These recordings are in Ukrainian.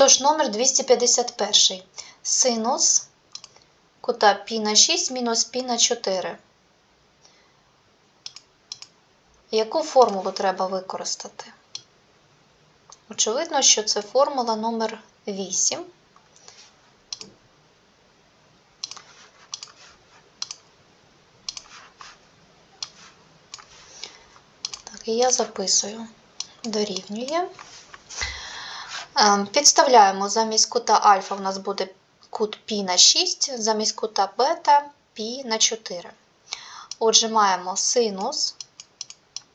Отож, номер 251. Синус кута π на 6 мінус π на 4. Яку формулу треба використати? Очевидно, що це формула номер 8. Так, і я записую. Дорівнює. Ем, Підставляємо замість кута альфа у нас буде кут π на 6, замість кута бета π на 4. Отже, маємо синус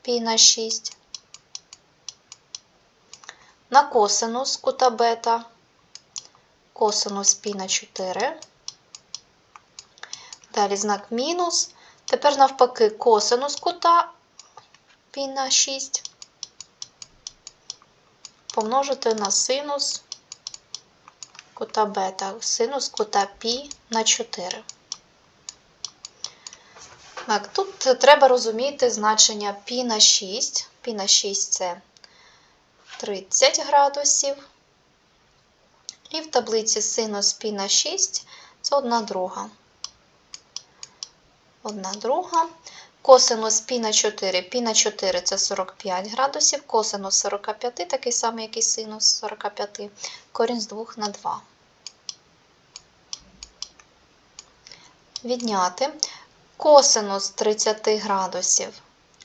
π на 6 на косинус кута бета, косинус π на 4. Далі знак мінус. Тепер навпаки косинус кута π на 6 помножити на синус кута бета, синус кута пі на 4. Так, Тут треба розуміти значення пі на 6. Пі на 6 це 30 градусів. І в таблиці синус пі на 6 це 1 друга. 1 друга. Косинус π на 4. π на 4 це 45 градусів. Косинус 45 такий самий, як і синус 45. Корінь з 2 на 2. Відняти. Косинус 30 градусів.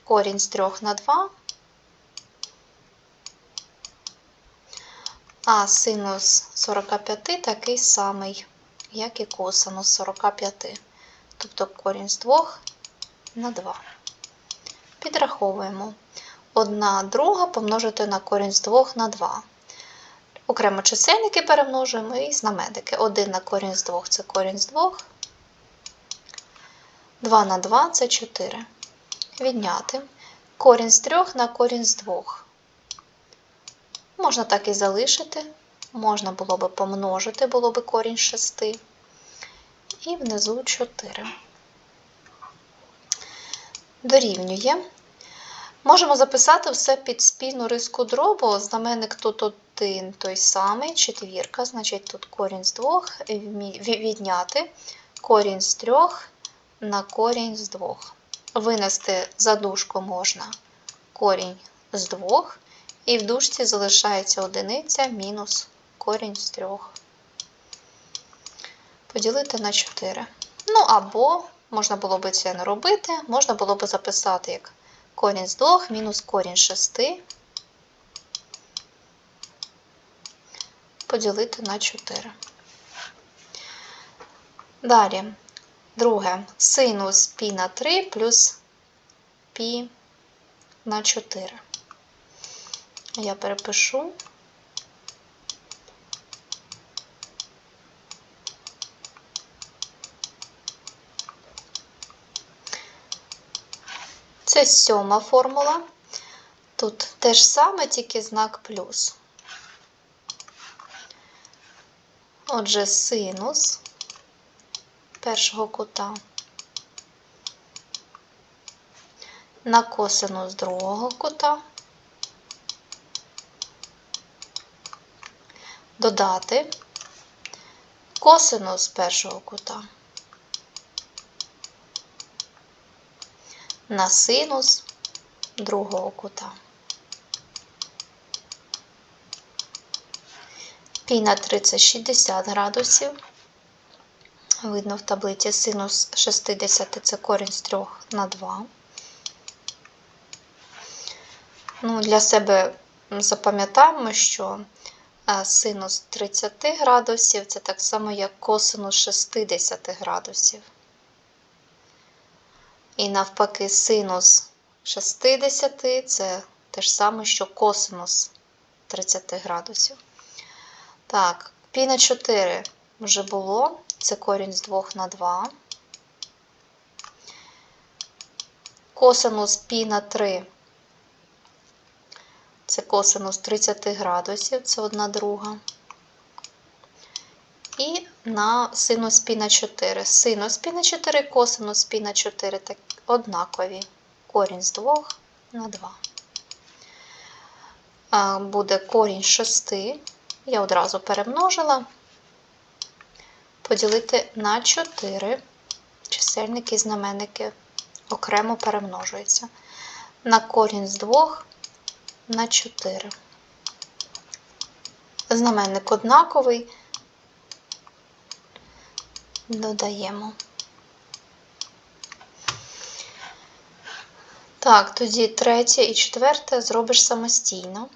Корінь з 3 на 2. А синус 45 такий самий, як і косинус 45. Тобто корінь з 2 на 2. Підраховуємо. 1 друга помножити на корінь з 2 на 2. Окремо чисельники перемножуємо і знаменники. 1 на корінь з 2 це корінь з 2. 2 на 2 це 4. Відняти. Корінь з 3 на корінь з 2. Можна так і залишити. Можна було би помножити, було би корінь з 6. І внизу 4 дорівнює. Можемо записати все під спільну риску дробу. Знаменник тут один той самий, четвірка, значить тут корінь з двох, відняти корінь з трьох на корінь з двох. Винести за дужку можна корінь з двох, і в дужці залишається одиниця мінус корінь з трьох. Поділити на 4. Ну або Можна було би це не робити, можна було би записати як корінь з 2 мінус корінь 6 поділити на 4. Далі, друге, синус π на 3 плюс π на 4. Я перепишу. Це сьома формула. Тут те ж саме, тільки знак плюс. Отже, синус першого кута на косинус другого кута. Додати косинус першого кута. На синус другого кута. Пі на 30 60 градусів. Видно в таблиці синус 60 це корінь з 3 на 2. Ну, Для себе запам'ятаємо, що синус 30 градусів це так само, як косинус 60 градусів. І навпаки, синус 60 це те ж саме, що косинус 30 градусів. Так, пі на 4 вже було, це корінь з 2 на 2. Косинус пі на 3 це косинус 30 градусів, це одна друга. І на синус пі на 4. Синус пі на 4, косинус пі на 4 так однакові. Корінь з 2 на 2. Буде корінь 6 я одразу перемножила, поділити на 4 чисельники і знаменники окремо перемножуються. На корінь з 2 на 4. Знаменник однаковий. Додаємо. Так, тоді третє і четверте зробиш самостійно.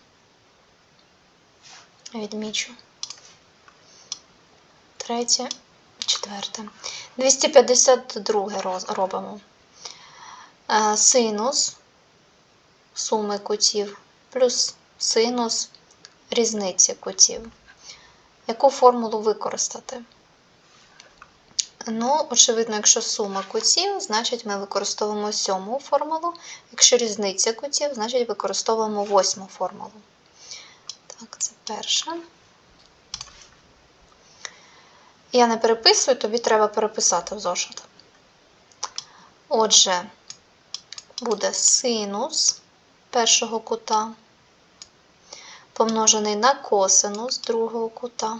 Відмічу. Третє, четверте. 252 робимо. Е, Синус суми кутів плюс синус різниці кутів. Яку формулу використати? Ну, очевидно, якщо сума кутів, значить ми використовуємо сьому формулу. Якщо різниця кутів, значить використовуємо восьму формулу. Так, це перше. Я не переписую, тобі треба переписати в зошит. Отже, буде синус першого кута помножений на косинус другого кута.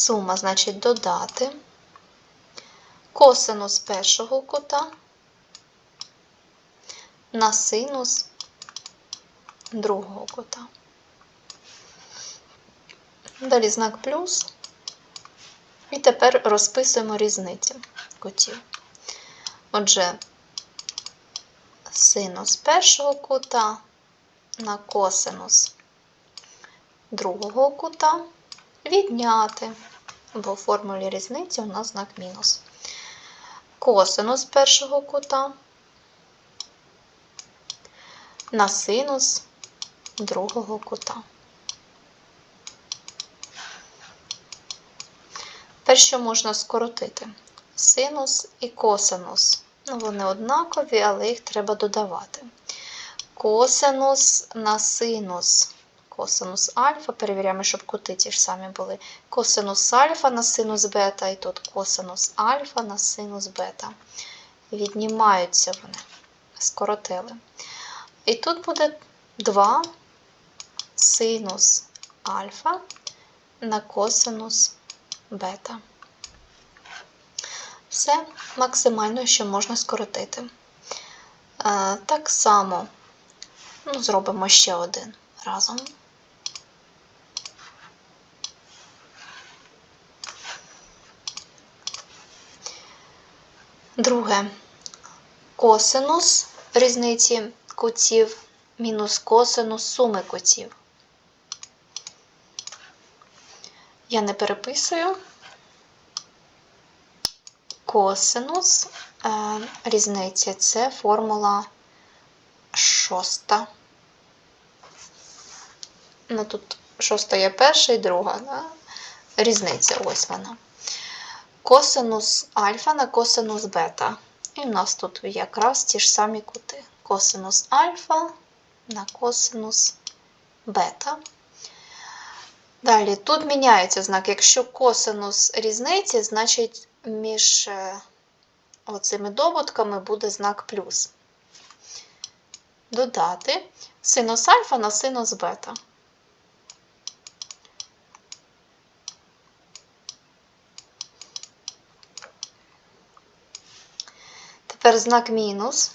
Сума, значить, додати косинус першого кута на синус другого кута. Далі знак плюс. І тепер розписуємо різниці кутів. Отже, синус першого кута на косинус другого кута відняти, бо в формулі різниці у нас знак мінус. Косинус першого кута на синус другого кута. Тепер що можна скоротити? Синус і косинус. Ну, вони однакові, але їх треба додавати. Косинус на синус. Косинус альфа, перевіряємо, щоб кути ті ж самі були. Косинус альфа на синус бета, і тут косинус альфа на синус бета. Віднімаються вони, скоротили. І тут буде 2 синус альфа на косинус бета. Все максимально, що можна скоротити. Е, Так само ну, зробимо ще один разом. Друге. Косинус різниці кутів мінус косинус суми кутів. Я не переписую. Косинус е, різниці це формула шоста. Ну, тут шоста є перша і друга. Да? Різниця, ось вона. Косинус альфа на косинус бета. І в нас тут якраз ті ж самі кути. Косинус альфа на косинус бета. Далі, тут міняється знак. Якщо косинус різниці, значить між е, оцими добутками буде знак плюс. Додати синус альфа на синус бета. Тепер знак мінус.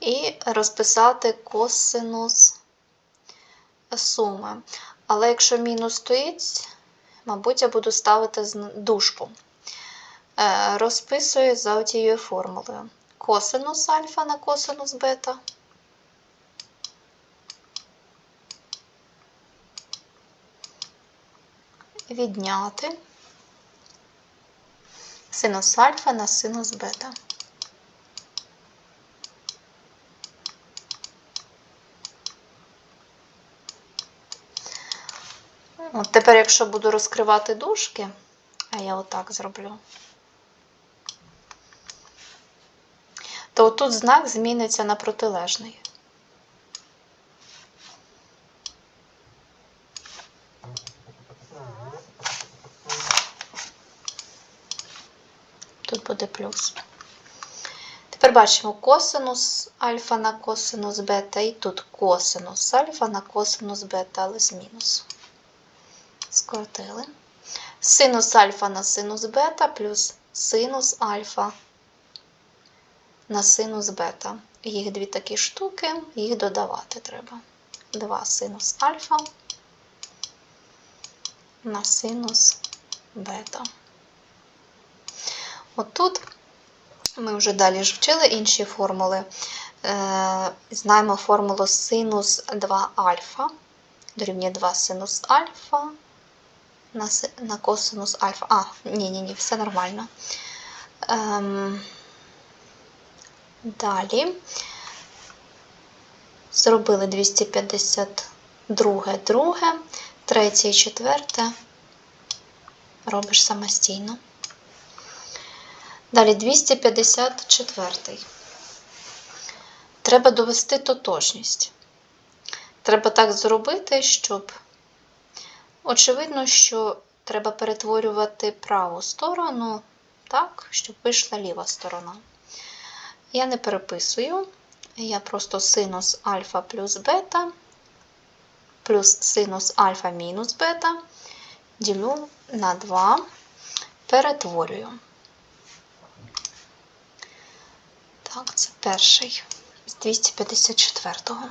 І розписати косинус суми. Але якщо мінус стоїть, мабуть, я буду ставити дужку. Е, Розписую за тією формулою. Косинус альфа на косинус бета. Відняти синус альфа на синус бета. От тепер, якщо буду розкривати дужки, а я отак зроблю, то тут знак зміниться на протилежний. Плюс. Тепер бачимо косинус альфа на косинус бета, і тут косинус альфа на косинус бета, але з мінусом. Скоротили. Синус альфа на синус бета плюс синус альфа на синус бета. Їх дві такі штуки, їх додавати треба. 2 синус альфа на синус бета. Отут ми вже далі ж вчили інші формули. Е, знаємо формулу синус 2 альфа дорівнює 2 синус альфа на, на косинус альфа. А, ні, ні, ні, все нормально. Ем, далі зробили 252 друге, третє і четверте робиш самостійно. Далі 254. Треба довести тотожність. Треба так зробити, щоб очевидно, що треба перетворювати праву сторону так, щоб вийшла ліва сторона. Я не переписую, я просто синус альфа плюс бета плюс синус альфа мінус бета ділю на 2, перетворюю. Так, це перший з 254-го.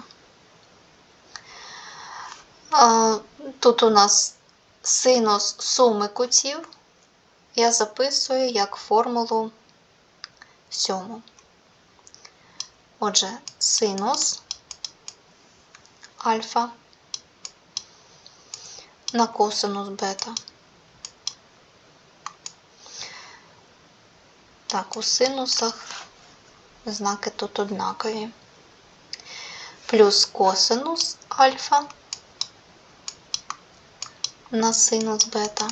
Тут у нас синус суми кутів. Я записую як формулу сьому. Отже, синус альфа на косинус бета. Так, у синусах знаки тут однакові. Плюс косинус альфа на синус бета.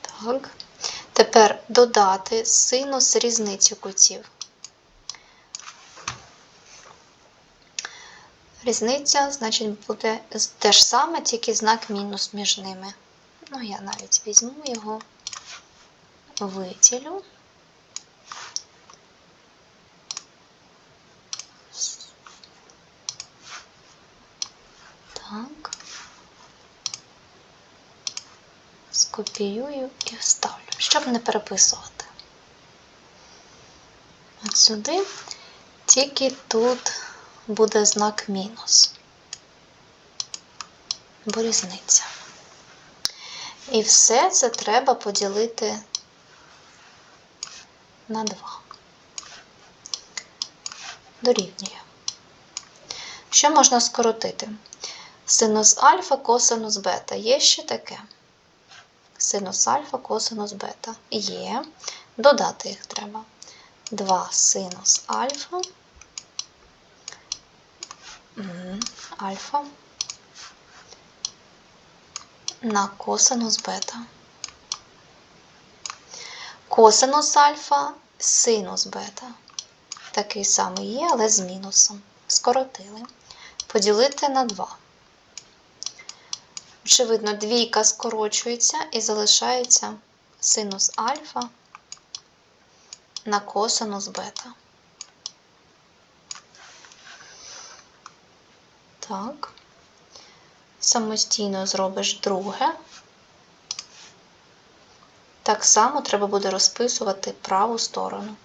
Так. Тепер додати синус різниці кутів. Різниця, значить, буде те ж саме, тільки знак мінус між ними. Ну, я навіть візьму його, виділю. Так. Скопіюю і вставлю, щоб не переписувати. От сюди, тільки тут буде знак мінус, бо різниця. І все це треба поділити на 2. Дорівнює. Що можна скоротити? Синус альфа, косинус бета. Є ще таке. Синус альфа, косинус бета. Є. Додати їх треба. 2 синус альфа. Альфа на косинус бета. Косинус альфа, синус бета. Такий самий є, але з мінусом. Скоротили. Поділити на 2. Очевидно, двійка скорочується і залишається синус альфа на косинус бета. Так. Самостійно зробиш друге. Так само треба буде розписувати праву сторону.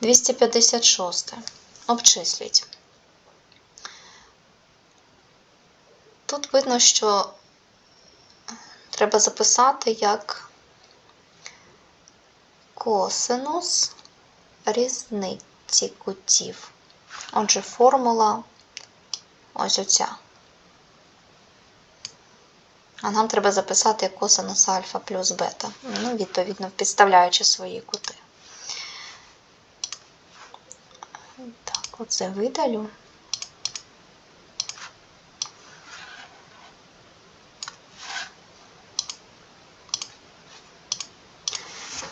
256. Обчисліть. Тут видно, що треба записати як косинус різниці кутів. Отже, формула ось оця. А нам треба записати косинус альфа плюс бета. Ну, відповідно, підставляючи свої кути. Так, оце видалю.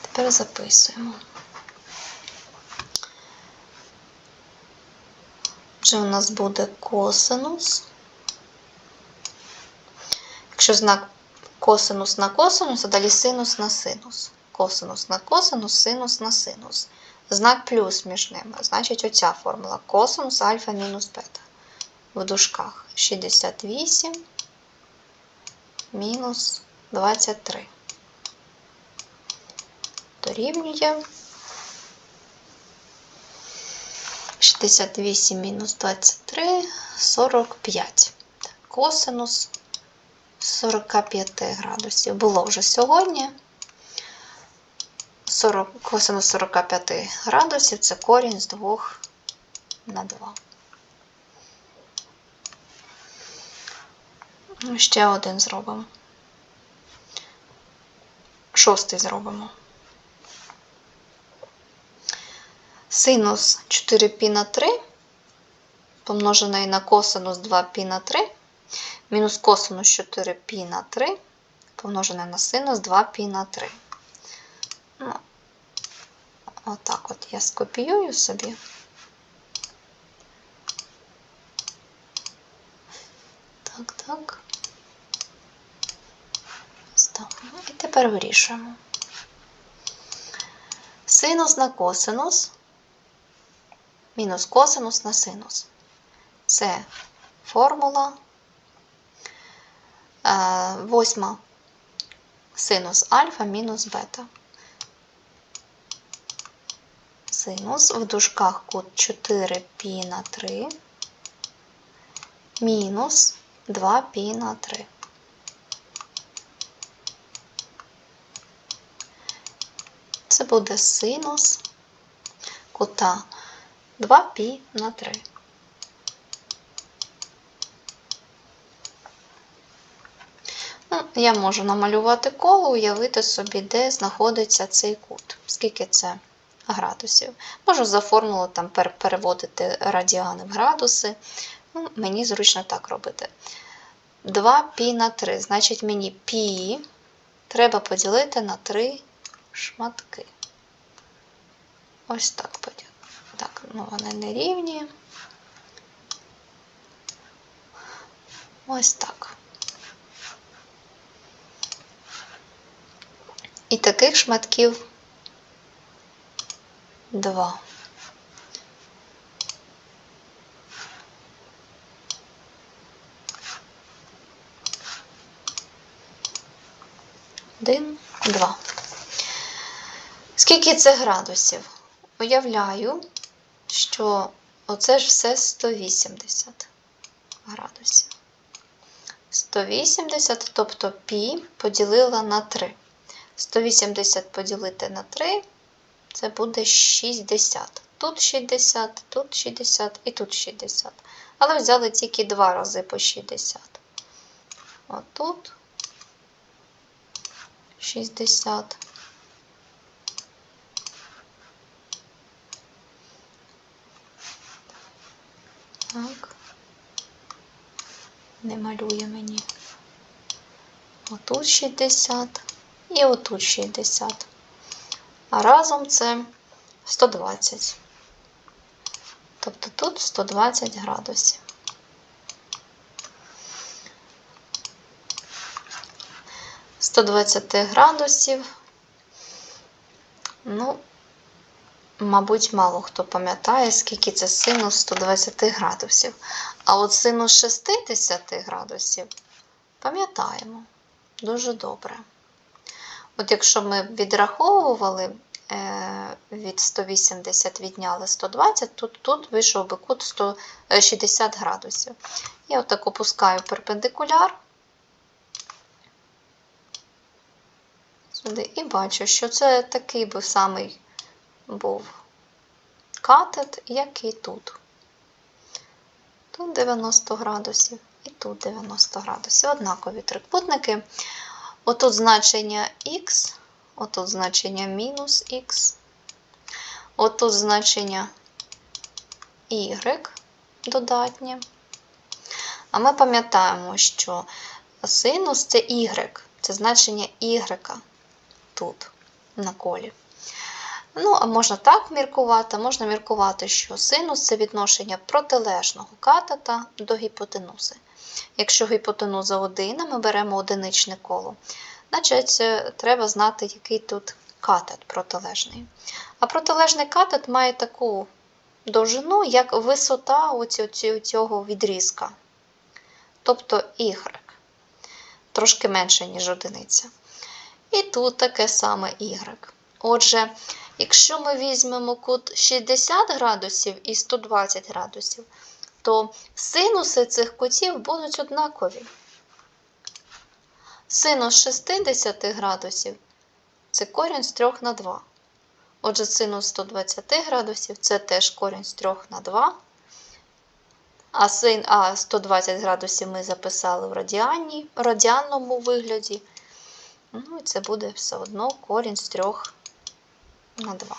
Тепер записуємо. Отже, у нас буде косинус. Якщо знак косинус на косинус, а далі синус на синус. Косинус на косинус, синус на синус. Знак плюс між ними. Значить, оця формула косинус альфа мінус бета. В дужках 68 мінус 23. Дорівнює 68 мінус 23, 45. Косинус 45 градусів. Було вже сьогодні. 40, косинус 45 градусів це корінь з 2 на 2. Ну, Ще один зробимо. Шостий зробимо. Синус 4π на 3 помножений на косинус 2π на 3 мінус косинус 4π на 3 помножене на синус 2π на 3. Ну, отак от я скопіюю собі. Так, так. Ставимо. І тепер вирішуємо. Синус на косинус мінус косинус на синус. Це формула Е, восьма синус альфа мінус бета. Синус в дужках кут 4 пі на 3 мінус 2 пі на 3. Це буде синус кута 2 пі на 3. Я можу намалювати коло, уявити собі, де знаходиться цей кут. Скільки це градусів. Можу за формулу там переводити радіани в градуси. Ну, мені зручно так робити. 2π на 3. Значить, мені π треба поділити на 3 шматки. Ось так поділити. Так, ну вони не рівні. Ось так. І таких шматків два. Один, два. Скільки це градусів? Уявляю, що оце ж все 180 градусів. 180, тобто пі поділила на 3. 180 поділити на 3 це буде 60. Тут 60, тут 60 і тут 60. Але взяли тільки два рази по 60. Отут 60. Так. Не малює мені. Отут 60 і отут 60. А разом це 120. Тобто тут 120 градусів. – 120 градусів. Ну, мабуть, мало хто пам'ятає, скільки це синус 120 градусів. А от синус 60 градусів пам'ятаємо дуже добре. От якщо ми відраховували е, від 180 відняли 120, тут, тут вийшов би кут 160 градусів. Я отак опускаю перпендикуляр сюди і бачу, що це такий би самий був катет, як і тут. Тут 90 градусів і тут 90 градусів. Однакові трикутники. Отут значення х, отут значення мінус х, отут значення y додатнє. А ми пам'ятаємо, що синус це y, це значення y тут, на колі. Ну, а можна так міркувати, можна міркувати, що синус це відношення протилежного катета до гіпотенузи. Якщо гіпотенуза 1, а ми беремо одиничне коло, значить е, треба знати, який тут катет протилежний. А протилежний катет має таку довжину, як висота оці- цього відрізка, тобто y, трошки менше, ніж одиниця. І тут таке саме y. Отже, якщо ми візьмемо кут 60 градусів і 120 градусів, то синуси цих кутів будуть однакові. Синус 60 градусів це корінь з 3 на 2. Отже, синус 120 градусів це теж корінь з 3 на 2. А, син, а 120 градусів ми записали в радіанні, радіанному вигляді. Ну, і це буде все одно корінь з 3 на 2.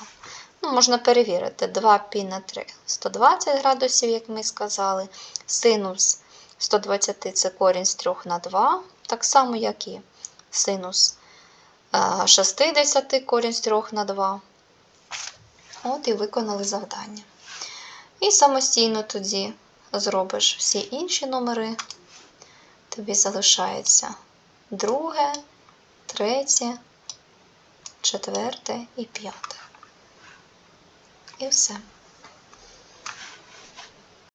Ну, можна перевірити. 2 пі на 3 120 градусів, як ми сказали. Синус 120 це корінь з 3 на 2, так само, як і синус е, 60 корінь з 3 на 2. От і виконали завдання. І самостійно тоді зробиш всі інші номери. Тобі залишається друге, третє, четверте і п'яте. І все.